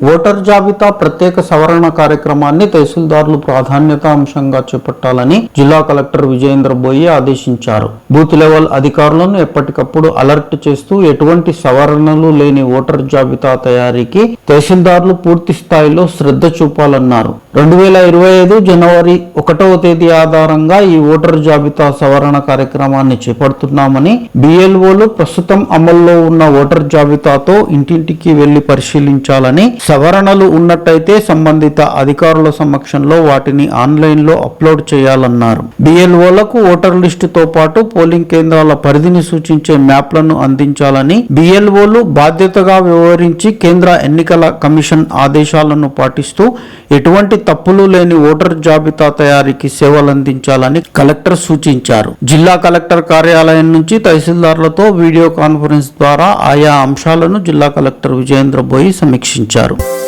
Voter జాబితా ప్రత్యేక సవరణ కార్యక్రమాన్ని తహసీల్దార్లు ప్రాధాన్యత అంశంగా చేపట్టాలని జిల్లా కలెక్టర్ విజయేంద్ర బోయి ఆదేశించారు. బూత్ లెవెల్ అధికారులను ఎప్పటికప్పుడు అలర్ట్ చేస్తూ ఎటువంటి సవరణలు లేని ఓటర్ జాబితా తయారీకి తహసీల్దార్లు పూర్తి స్థాయిలో శ్రద్ధ చూపాలన్నారు. రెండు వేల ఇరవై ఐదు జనవరి ఒకటవ తేదీ ఆధారంగా ఈ ఓటర్ జాబితా సవరణ కార్యక్రమాన్ని చేపడుతున్నామని బిఎల్ఓలు ప్రస్తుతం అమల్లో ఉన్న ఓటర్ జాబితాతో ఇంటింటికి వెళ్ళి పరిశీలించాలని సవరణలు ఉన్నట్టయితే సంబంధిత అధికారుల సమక్షంలో వాటిని ఆన్లైన్లో అప్లోడ్ చేయాలన్నారు. బిఎల్ఓలకు ఓటర్ లిస్టుతో పాటు పోలింగ్ కేంద్రాల పరిధిని సూచించే మ్యాప్లను అందించాలని బిఎల్ఓలు బాధ్యతగా వ్యవహరించి కేంద్ర ఎన్నికల కమిషన్ ఆదేశాలను పాటిస్తూ ఎటువంటి తప్పులు లేని ఓటర్ జాబితా తయారీకి సేవలందించాలని కలెక్టర్ సూచించారు. జిల్లా కలెక్టర్ కార్యాలయం నుంచి తహసీల్దార్లతో వీడియో కాన్ఫరెన్స్ ద్వారా ఆయా అంశాలను జిల్లా కలెక్టర్ విజయేంద్ర బోయి సమీక్షించారు. claro.